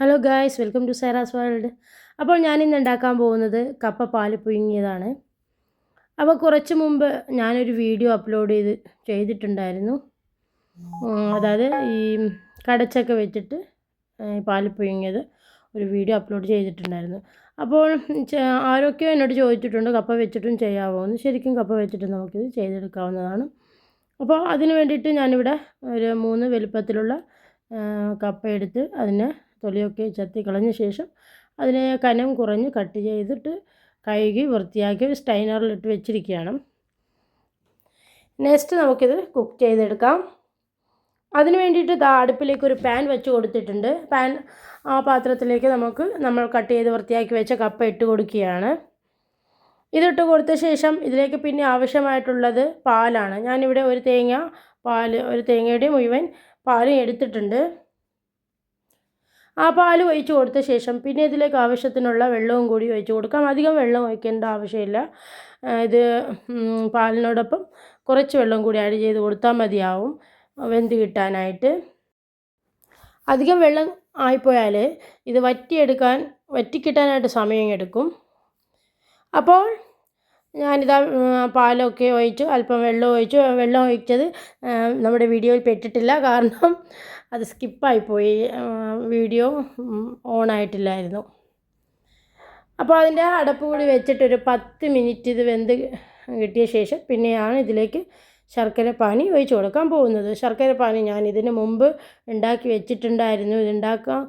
Hello guys welcome to Saira's world അപ്പോൾ ഞാനിന്ന് ഉണ്ടാക്കാൻ പോകുന്നത് കപ്പ പാൽ പുഴുങ്ങിയതാണ്. അപ്പോൾ കുറച്ച് മുമ്പ് ഞാനൊരു വീഡിയോ അപ്ലോഡ് ചെയ്ത് ചെയ്തിട്ടുണ്ടായിരുന്നു. അതായത് ഈ കടച്ചൊക്കെ വെച്ചിട്ട് പാൽ പുഴുങ്ങിയത് ഒരു വീഡിയോ അപ്ലോഡ് ചെയ്തിട്ടുണ്ടായിരുന്നു. അപ്പോൾ ആരൊക്കെ എന്നോട് ചോദിച്ചിട്ടുണ്ട് കപ്പ വെച്ചിട്ടും ചെയ്യാവോ എന്ന് ശരിക്കും കപ്പ വെച്ചിട്ട് നമുക്കിത് ചെയ്തെടുക്കാവുന്നതാണ്. അപ്പോൾ അതിന് വേണ്ടിയിട്ട് ഞാനിവിടെ ഒരു മൂന്ന് വലുപ്പത്തിലുള്ള കപ്പ എടുത്ത് അതിനെ തൊലിയൊക്കെ ചെത്തി കളഞ്ഞ ശേഷം അതിനെ കനം കുറഞ്ഞ് കട്ട് ചെയ്തിട്ട് കഴുകി വൃത്തിയാക്കി സ്റ്റൈനറിലിട്ട് വെച്ചിരിക്കുകയാണ്. നെക്സ്റ്റ് നമുക്കിത് കുക്ക് ചെയ്തെടുക്കാം. അതിന് വേണ്ടിയിട്ട് ദാ അടുപ്പിലേക്ക് ഒരു പാൻ വെച്ച് കൊടുത്തിട്ടുണ്ട്. പാൻ ആ പാത്രത്തിലേക്ക് നമുക്ക് നമ്മൾ കട്ട് ചെയ്ത് വൃത്തിയാക്കി വെച്ച കപ്പ ഇട്ട് കൊടുക്കുകയാണ്. ഇതിട്ട് കൊടുത്ത ശേഷം ഇതിലേക്ക് പിന്നെ ആവശ്യമായിട്ടുള്ളത് പാലാണ്. ഞാനിവിടെ ഒരു തേങ്ങ പാൽ ഒരു തേങ്ങയുടെ മുഴുവൻ പാലും എടുത്തിട്ടുണ്ട്. ആ പാൽ ഒഴിച്ച് കൊടുത്ത ശേഷം പിന്നെ ഇതിലേക്ക് ആവശ്യത്തിനുള്ള വെള്ളവും കൂടി ഒഴിച്ച് കൊടുക്കാം. അധികം വെള്ളം ഒഴിക്കേണ്ട ആവശ്യമില്ല. ഇത് പാലിനോടൊപ്പം കുറച്ച് വെള്ളം കൂടി ആഡ് ചെയ്ത് കൊടുത്താൽ മതിയാവും. വെന്ത് കിട്ടാനായിട്ട്. അധികം വെള്ളം ആയിപ്പോയാൽ ഇത് വറ്റിയെടുക്കാൻ വറ്റിക്കിട്ടാനായിട്ട് സമയം എടുക്കും. അപ്പോൾ ഞാനിതാ പാലൊക്കെ ഒഴിച്ചു അല്പം വെള്ളം ഒഴിച്ചു. വെള്ളം ഒഴിച്ചത് നമ്മുടെ വീഡിയോയിൽ പെട്ടിട്ടില്ല. കാരണം അത് സ്കിപ്പായിപ്പോയി വീഡിയോ ഓൺ ആയിട്ടില്ലായിരുന്നു അപ്പോൾ അതിന്റെ അടപ്പ് കൂടി വെച്ചിട്ടൊരു പത്ത് മിനിറ്റ് ഇത് വെന്ത് കിട്ടിയ ശേഷം പിന്നെയാണ് ഇതിലേക്ക് ശർക്കര പാനി ഒഴിച്ചു കൊടുക്കാൻ പോകുന്നത്. ശർക്കര പാനി ഞാൻ ഇതിന് മുമ്പ് ഉണ്ടാക്കി വെച്ചിട്ടുണ്ടായിരുന്നു. ഇതുണ്ടാക്കാൻ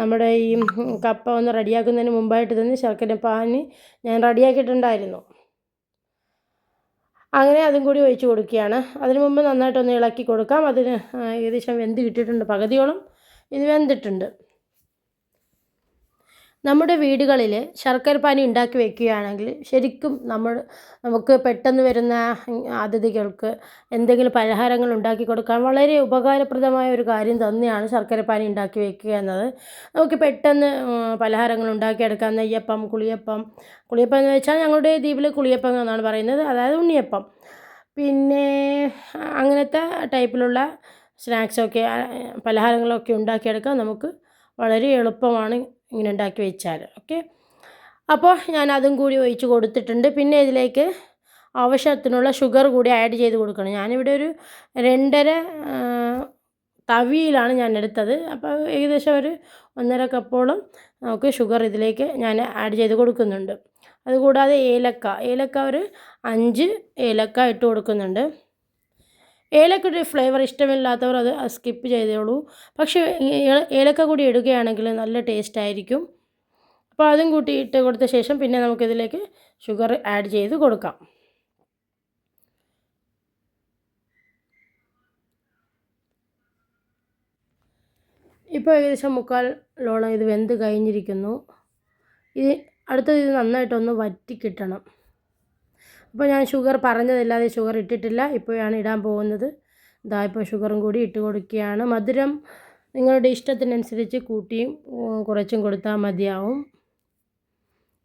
നമ്മുടെ ഈ കപ്പ ഒന്ന് റെഡിയാക്കുന്നതിന് മുമ്പായിട്ട് തന്നെ ശർക്കര പാനി ഞാൻ റെഡിയാക്കിയിട്ടുണ്ടായിരുന്നു. അങ്ങനെ അതും കൂടി ഒഴിച്ച് കൊടുക്കുകയാണ്. അതിന് മുമ്പ് നന്നായിട്ടൊന്ന് ഇളക്കി കൊടുക്കാം. അതിന് ഏകദേശം വെന്ത് കിട്ടിയിട്ടുണ്ട്. പകുതിയോളം ഇത് വെന്തിട്ടുണ്ട്. നമ്മുടെ വീടുകളിൽ ശർക്കര പാനി ഉണ്ടാക്കി വെക്കുകയാണെങ്കിൽ ശരിക്കും നമ്മൾ നമുക്ക് പെട്ടെന്ന് വരുന്ന അതിഥികൾക്ക് എന്തെങ്കിലും പലഹാരങ്ങൾ ഉണ്ടാക്കി കൊടുക്കാൻ വളരെ ഉപകാരപ്രദമായ ഒരു കാര്യം തന്നെയാണ് ശർക്കര പാനി ഉണ്ടാക്കി വെക്കുക എന്നത്. നമുക്ക് പെട്ടെന്ന് പലഹാരങ്ങൾ ഉണ്ടാക്കിയെടുക്കാം. നെയ്യപ്പം കുളിയപ്പം കുളിയപ്പം എന്ന് വെച്ചാൽ ഞങ്ങളുടെ ദ്വീപിൽ കുളിയപ്പം എന്നാണ് പറയുന്നത്. അതായത് ഉണ്ണിയപ്പം. പിന്നെ അങ്ങനത്തെ ടൈപ്പിലുള്ള സ്നാക്സൊക്കെ പലഹാരങ്ങളൊക്കെ ഉണ്ടാക്കിയെടുക്കാൻ നമുക്ക് വളരെ എളുപ്പമാണ് ഇങ്ങനെ ഉണ്ടാക്കി വെച്ചാൽ ഓക്കെ അപ്പോൾ ഞാൻ അതും കൂടി ഒഴിച്ച് കൊടുത്തിട്ടുണ്ട്. പിന്നെ ഇതിലേക്ക് ആവശ്യത്തിനുള്ള ഷുഗർ കൂടി ആഡ് ചെയ്ത് കൊടുക്കണം. ഞാനിവിടെ ഒരു രണ്ടര തവിയിലാണ് ഞാൻ എടുത്തത്. അപ്പോൾ ഏകദേശം ഒരു ഒന്നര കപ്പോളം നമുക്ക് ഷുഗർ ഇതിലേക്ക് ഞാൻ ആഡ് ചെയ്ത് കൊടുക്കുന്നുണ്ട്. അതുകൂടാതെ ഏലക്ക ഏലക്ക ഒരു അഞ്ച് ഏലക്ക ഇട്ട് കൊടുക്കുന്നുണ്ട്. ഏലക്കയുടെ ഫ്ലേവർ ഇഷ്ടമില്ലാത്തവർ അത് സ്കിപ്പ് ചെയ്തോളൂ പക്ഷേ ഏലക്ക കൂടി ഇടുകയാണെങ്കിൽ നല്ല ടേസ്റ്റ് ആയിരിക്കും. അപ്പോൾ അതും കൂട്ടി ഇട്ട് കൊടുത്ത ശേഷം പിന്നെ നമുക്കിതിലേക്ക് ഷുഗർ ആഡ് ചെയ്ത് കൊടുക്കാം. ഇപ്പോൾ ഏകദേശം മുക്കാലോളം ഇത് വെന്ത് കഴിഞ്ഞിരിക്കുന്നു. ഇത് അടുത്തത് ഇത് നന്നായിട്ടൊന്ന് വറ്റി കിട്ടണം അപ്പോൾ ഞാൻ ഷുഗർ പറഞ്ഞതല്ലാതെ ഷുഗർ ഇട്ടിട്ടില്ല. ഇപ്പോഴാണ് ഇടാൻ പോകുന്നത്. ഇതാ ഇപ്പോൾ ഷുഗറും കൂടി ഇട്ട് കൊടുക്കുകയാണ്. മധുരം നിങ്ങളുടെ ഇഷ്ടത്തിനനുസരിച്ച് കൂട്ടിയും കുറച്ചും കൊടുത്താൽ മതിയാവും.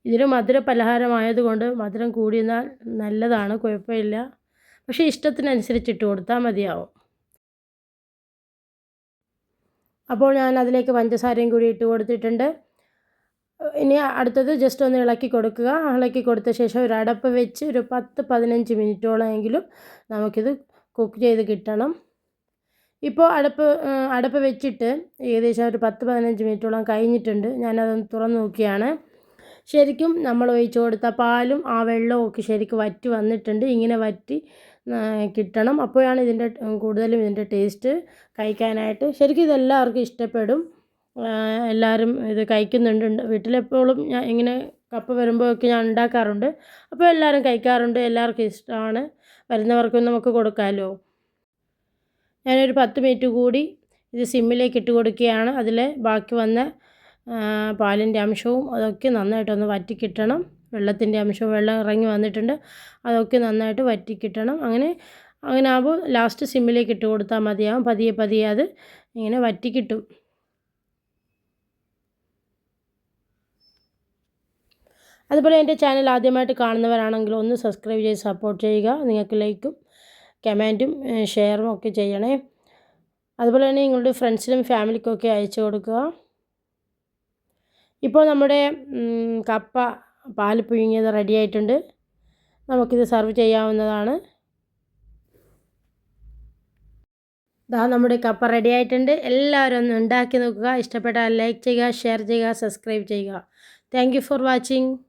ഇതൊരു മധുര പലഹാരമായതുകൊണ്ട് മധുരം കൂടിയെന്നാൽ നല്ലതാണ് കുഴപ്പമില്ല. പക്ഷേ ഇഷ്ടത്തിനനുസരിച്ച് ഇട്ട് കൊടുത്താൽ മതിയാവും. അപ്പോൾ ഞാൻ അതിലേക്ക് പഞ്ചസാരയും കൂടി ഇട്ട് കൊടുത്തിട്ടുണ്ട്. ഇനി അടുത്തത് ജസ്റ്റ് ഒന്ന് ഇളക്കി കൊടുക്കുക. ഇളക്കി കൊടുത്ത ശേഷം ഒരു അടപ്പ് വെച്ച് ഒരു പത്ത് പതിനഞ്ച് മിനിറ്റോളം എങ്കിലും നമുക്കിത് കുക്ക് ചെയ്ത് കിട്ടണം. ഇപ്പോൾ അടപ്പ് അടപ്പ് വെച്ചിട്ട് ഏകദേശം ഒരു പത്ത് പതിനഞ്ച് മിനിറ്റോളം കഴിഞ്ഞിട്ടുണ്ട്. ഞാനതൊന്ന് തുറന്ന് നോക്കിയാണ്. ശരിക്കും നമ്മൾ ഒഴിച്ച് കൊടുത്ത പാലും ആ വെള്ളവും ഒക്കെ ശരിക്കും വറ്റി വന്നിട്ടുണ്ട്. ഇങ്ങനെ വറ്റി കിട്ടണം. അപ്പോഴാണ് ഇതിന്റെ കൂടുതലും ഇതിന്റെ ടേസ്റ്റ് കഴിക്കാനായിട്ട്. ശരിക്കും ഇതെല്ലാവർക്കും ഇഷ്ടപ്പെടും. എല്ലാവരും ഇത് കഴിക്കുന്നുണ്ട്. വീട്ടിലെപ്പോഴും ഞാൻ ഇങ്ങനെ കപ്പ വരുമ്പോഴൊക്കെ ഞാൻ ഉണ്ടാക്കാറുണ്ട്. അപ്പോൾ എല്ലാവരും കഴിക്കാറുണ്ട്. എല്ലാവർക്കും ഇഷ്ടമാണ്. വരുന്നവർക്കും നമുക്ക് കൊടുക്കാമല്ലോ ഞാനൊരു പത്ത് മിനിറ്റ് കൂടി ഇത് സിമ്മിലേക്ക് ഇട്ട് കൊടുക്കുകയാണ്. അതിൽ ബാക്കി വന്ന പാലിന്റെ അംശവും അതൊക്കെ നന്നായിട്ടൊന്ന് വറ്റിക്കിട്ടണം. വെള്ളത്തിന്റെ അംശവും വെള്ളം ഇറങ്ങി വന്നിട്ടുണ്ട്. അതൊക്കെ നന്നായിട്ട് വറ്റിക്കിട്ടണം. അങ്ങനെ അങ്ങനെ ആകുമ്പോൾ ലാസ്റ്റ് സിമ്മിലേക്ക് ഇട്ട് കൊടുത്താൽ മതിയാവും. പതിയെ പതിയെ അത് ഇങ്ങനെ വറ്റി അതുപോലെ എന്റെ ചാനൽ ആദ്യമായിട്ട് കാണുന്നവരാണെങ്കിൽ ഒന്ന് സബ്സ്ക്രൈബ് ചെയ്ത് സപ്പോർട്ട് ചെയ്യുക. നിങ്ങൾക്ക് ലൈക്കും കമന്റും ഷെയറും ഒക്കെ ചെയ്യണേ. അതുപോലെ തന്നെ നിങ്ങളുടെ ഫ്രണ്ട്സിനും ഫാമിലിക്കും ഒക്കെ അയച്ചു കൊടുക്കുക. ഇപ്പോൾ നമ്മുടെ കപ്പ പാൽ പുഴുങ്ങിയത് റെഡി ആയിട്ടുണ്ട്. നമുക്കിത് സെർവ് ചെയ്യാവുന്നതാണ്. ദാ നമ്മുടെ കപ്പ റെഡി ആയിട്ടുണ്ട്. എല്ലാവരും ഒന്ന് ഉണ്ടാക്കി നോക്കുക. ഇഷ്ടപ്പെട്ടാൽ ലൈക്ക് ചെയ്യുക ഷെയർ ചെയ്യുക സബ്സ്ക്രൈബ് ചെയ്യുക. Thank for watching